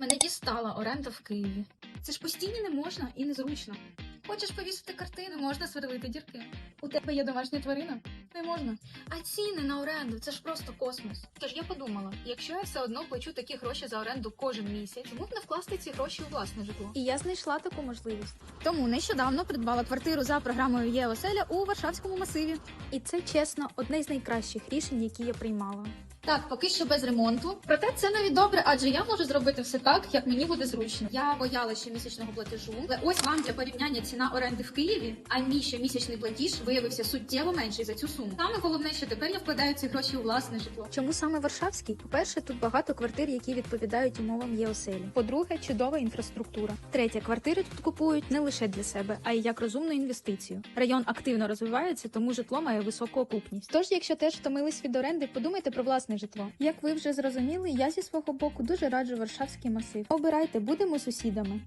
Мене дістала оренда в Києві. Це ж постійно не можна і незручно. Хочеш повісити картини, можна сверлити дірки. У тебе є домашня тварина? Не можна. А ціни на оренду це ж просто космос. Тож я подумала, якщо я все одно плачу такі гроші за оренду кожен місяць, чому б не вкласти ці гроші у власне житло? І я знайшла таку можливість. Тому нещодавно придбала квартиру за програмою Є оселя у Варшавському масиві. І це чесно одне з найкращих рішень, які я приймала. Так, поки що без ремонту. Проте це навіть добре, адже я можу зробити все так, як мені буде зручно. Я боялася щомісячного платежу. Але ось вам для порівняння ціна оренди в Києві, а мій щомісячний платіж виявився суттєво менший за цю суму. Саме головне, що тепер я вкладаю ці гроші у власне житло. Чому саме Варшавський? По-перше, тут багато квартир, які відповідають умовам ЄОСЕЛі. По-друге, чудова інфраструктура. Третє, квартири тут купують не лише для себе, а й як розумну інвестицію. Район активно розвивається, тому житло має високу окупність. Тож, якщо теж втомились від оренди, подумайте про житло. Як ви вже зрозуміли, я зі свого боку дуже раджу Варшавський масив. Обирайте, будемо сусідами.